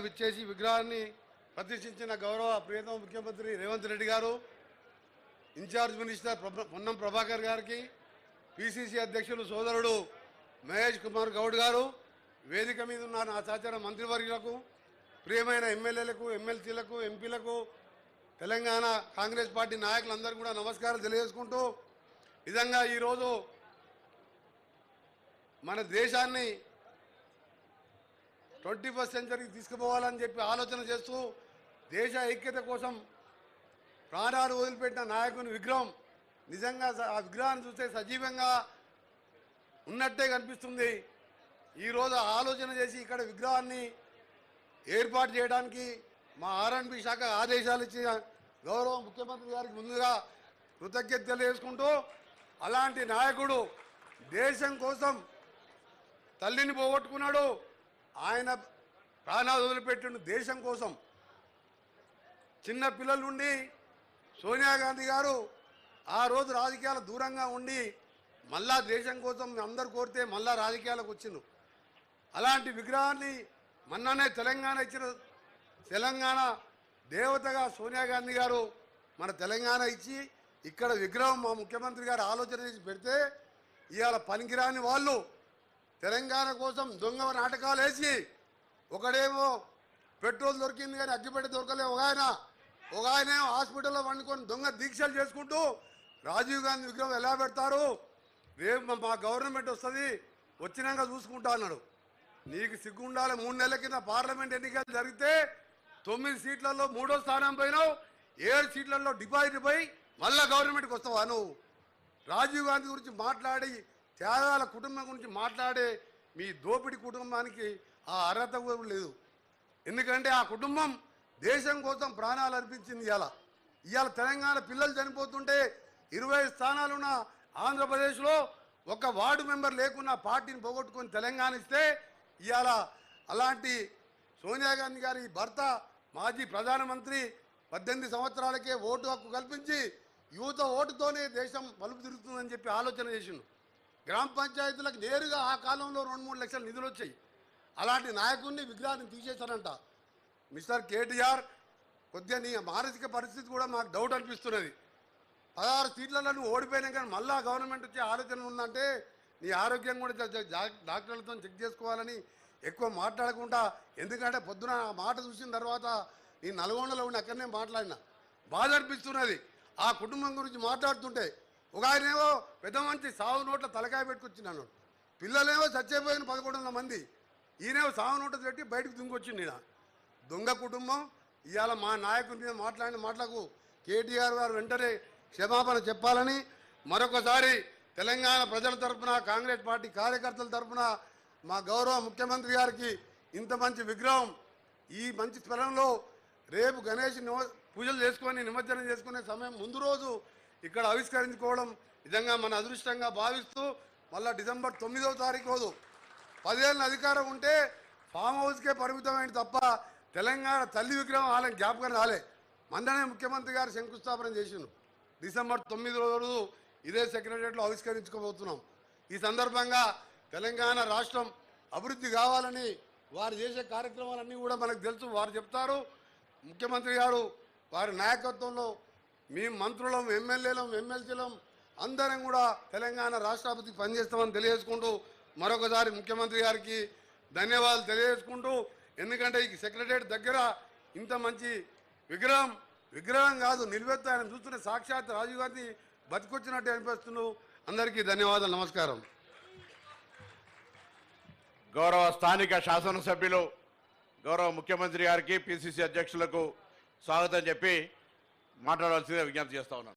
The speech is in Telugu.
విచ్చేసి విగ్రహాన్ని ప్రతిష్ఠించిన గౌరవ ప్రియతమ ముఖ్యమంత్రి రేవంత్ రెడ్డి గారు ఇన్ఛార్జ్ మినిస్టర్ పొన్నం ప్రభాకర్ గారికి పిసిసి అధ్యక్షులు సోదరుడు మహేష్ కుమార్ గౌడ్ గారు వేదిక మీద ఉన్న నా సహచర మంత్రివర్యులకు ప్రియమైన ఎమ్మెల్యేలకు ఎమ్మెల్సీలకు ఎంపీలకు తెలంగాణ కాంగ్రెస్ పార్టీ నాయకులందరూ కూడా నమస్కారం తెలియజేసుకుంటూ విధంగా ఈరోజు మన దేశాన్ని ట్వంటీ ఫస్ట్ సెంచరీకి తీసుకుపోవాలని చెప్పి ఆలోచన చేస్తూ దేశ ఐక్యత కోసం ప్రాణాలు వదిలిపెట్టిన నాయకుని విగ్రహం నిజంగా స- ఆ విగ్రహాన్ని చూస్తే సజీవంగా ఉన్నట్టే కనిపిస్తుంది. ఈరోజు ఆలోచన చేసి ఇక్కడ విగ్రహాన్ని ఏర్పాటు చేయడానికి మా ఆర్ఎండ్బి శాఖ ఆదేశాలు ఇచ్చిన గౌరవ ముఖ్యమంత్రి గారికి ముందుగా కృతజ్ఞత తెలియజేసుకుంటూ అలాంటి నాయకుడు దేశం కోసం తల్లిని పోగొట్టుకున్నాడు. ఆయన ప్రాణాలు వదిలిపెట్టిండు దేశం కోసం. చిన్న పిల్లలు ఉండి సోనియా గాంధీ గారు ఆ రోజు రాజకీయాలు దూరంగా ఉండి మళ్ళా దేశం కోసం అందరు కోరితే మళ్ళా రాజకీయాలకు వచ్చిండు. అలాంటి విగ్రహాన్ని మొన్ననే తెలంగాణ ఇచ్చిన తెలంగాణ దేవతగా సోనియా గాంధీ గారు మన తెలంగాణ ఇచ్చి ఇక్కడ విగ్రహం మా ముఖ్యమంత్రి గారు ఆలోచన చేసి పెడితే ఇవాళ పనికిరాని వాళ్ళు తెలంగాణ కోసం దొంగ నాటకాలు వేసి ఒకడేమో పెట్రోల్ దొరికింది కానీ అగ్గిపెట్టి దొరకలే ఒక ఆయన ఒక ఆయన ఏమో హాస్పిటల్లో వండుకొని దొంగ దీక్షలు చేసుకుంటూ రాజీవ్ గాంధీ విగ్రహం ఎలా పెడతారు? రేపు మా- మా గవర్నమెంట్ వస్తుంది వచ్చినాక చూసుకుంటా అన్నాడు. నీకు సిగ్గుండాలి మూడు నెలల కింద పార్లమెంట్ ఎన్నికలు జరిగితే తొమ్మిది సీట్లలో మూడో స్థానం పోయినావు ఏడు సీట్లలో డిపాజిట్ పోయి మళ్ళా గవర్నమెంట్కి వస్తావా నువ్వు? రాజీవ్ గాంధీ గురించి మాట్లాడి త్యాగాల కుటుంబం గురించి మాట్లాడే మీ దోపిడి కుటుంబానికి ఆ అర్హత కూడా లేదు. ఎందుకంటే ఆ కుటుంబం దేశం కోసం ప్రాణాలు అర్పించింది ఇవాళ ఇవాళ తెలంగాణ పిల్లలు చనిపోతుంటే ఇరవై స్థానాలున్న ఆంధ్రప్రదేశ్లో ఒక వార్డు మెంబర్ లేకున్న పార్టీని పోగొట్టుకొని తెలంగాణ ఇస్తే ఇవాళ అలాంటి సోనియా గాంధీ గారి భర్త మాజీ ప్రధానమంత్రి పద్దెనిమిది సంవత్సరాలకే ఓటు హక్కు కల్పించి యువత ఓటుతోనే దేశం మలుపు తిరుగుతుందని చెప్పి ఆలోచన చేసిండు. గ్రామ పంచాయతీలకు నేరుగా ఆ కాలంలో రెండు మూడు లక్షల నిధులు వచ్చాయి. అలాంటి నాయకుడిని విగ్రహాన్ని తీసేశారంట. మిస్టర్ కేటీఆర్ కొద్దిగా నీ మానసిక పరిస్థితి కూడా మాకు డౌట్ అనిపిస్తున్నది. పదహారు సీట్లలో నువ్వు ఓడిపోయినా కానీ మళ్ళా గవర్నమెంట్ వచ్చే ఆలోచన ఉందంటే నీ ఆరోగ్యం కూడా డాక్టర్లతో చెక్ చేసుకోవాలని ఎక్కువ మాట్లాడకుండా ఎందుకంటే పొద్దున ఆ మాట చూసిన తర్వాత నీ నల్గొండలో ఉండి అక్కడనే మాట్లాడినా. బాధ అనిపిస్తున్నది. ఆ కుటుంబం గురించి మాట్లాడుతుంటే ఒక ఆయనేమో పెద్ద మంచి సాగు నోట్ల తలకాయ పెట్టుకొచ్చినాను పిల్లలేమో చచ్చిపోయిన పదకొండు వందల మంది. ఈయనేమో సాగు నోట్ల పెట్టి బయటకు దుంగొచ్చింది ఈయన దొంగ కుటుంబం. ఇవాళ మా నాయకుడి మీద మాట్లాడిన మాటలకు కేటీఆర్ గారు వెంటనే క్షమాపణ చెప్పాలని మరొకసారి తెలంగాణ ప్రజల తరఫున కాంగ్రెస్ పార్టీ కార్యకర్తల తరఫున మా గౌరవ ముఖ్యమంత్రి గారికి ఇంత మంచి విగ్రహం ఈ మంచి స్థలంలో రేపు గణేష్ పూజలు చేసుకొని నిమజ్జనం చేసుకునే సమయం ముందు రోజు ఇక్కడ ఆవిష్కరించుకోవడం నిజంగా మన అదృష్టంగా భావిస్తూ మళ్ళీ డిసెంబర్ తొమ్మిదవ తారీఖు రోజు పదేళ్ళ అధికారం ఉంటే ఫామ్ హౌస్కే పరిమితమైన తప్ప తెలంగాణ తల్లి విగ్రహం వాళ్ళని జ్ఞాపకం రాలే. మందనే ముఖ్యమంత్రి గారు శంకుస్థాపన చేసిండు డిసెంబర్ తొమ్మిది రోజు ఇదే సెక్రటరియట్లో ఆవిష్కరించుకోబోతున్నాం. ఈ సందర్భంగా తెలంగాణ రాష్ట్రం అభివృద్ధి కావాలని వారు చేసే కార్యక్రమాలన్నీ కూడా మనకు తెలుసు వారు చెప్తారు. ముఖ్యమంత్రి గారు వారి నాయకత్వంలో మీ మంత్రులం ఎమ్మెల్యేలం ఎమ్మెల్సీలం అందరం కూడా తెలంగాణ రాష్ట్రపతికి పనిచేస్తామని తెలియజేసుకుంటూ మరొకసారి ముఖ్యమంత్రి గారికి ధన్యవాదాలు తెలియజేసుకుంటూ ఎందుకంటే ఈ సెక్రటరియట్ దగ్గర ఇంత మంచి విగ్రహం విగ్రహం కాదు నిలువెత్తు ఆయన చూస్తున్న సాక్షాత్ రాజీవ్ గాంధీ బతికొచ్చినట్టు అనిపిస్తున్నావు అందరికీ ధన్యవాదాలు నమస్కారం. గౌరవ స్థానిక శాసనసభ్యులు గౌరవ ముఖ్యమంత్రి గారికి పిసిసి అధ్యక్షులకు స్వాగతం చెప్పి మాట్లాడాల్సిందే విజ్ఞప్తి చేస్తా ఉన్నాను.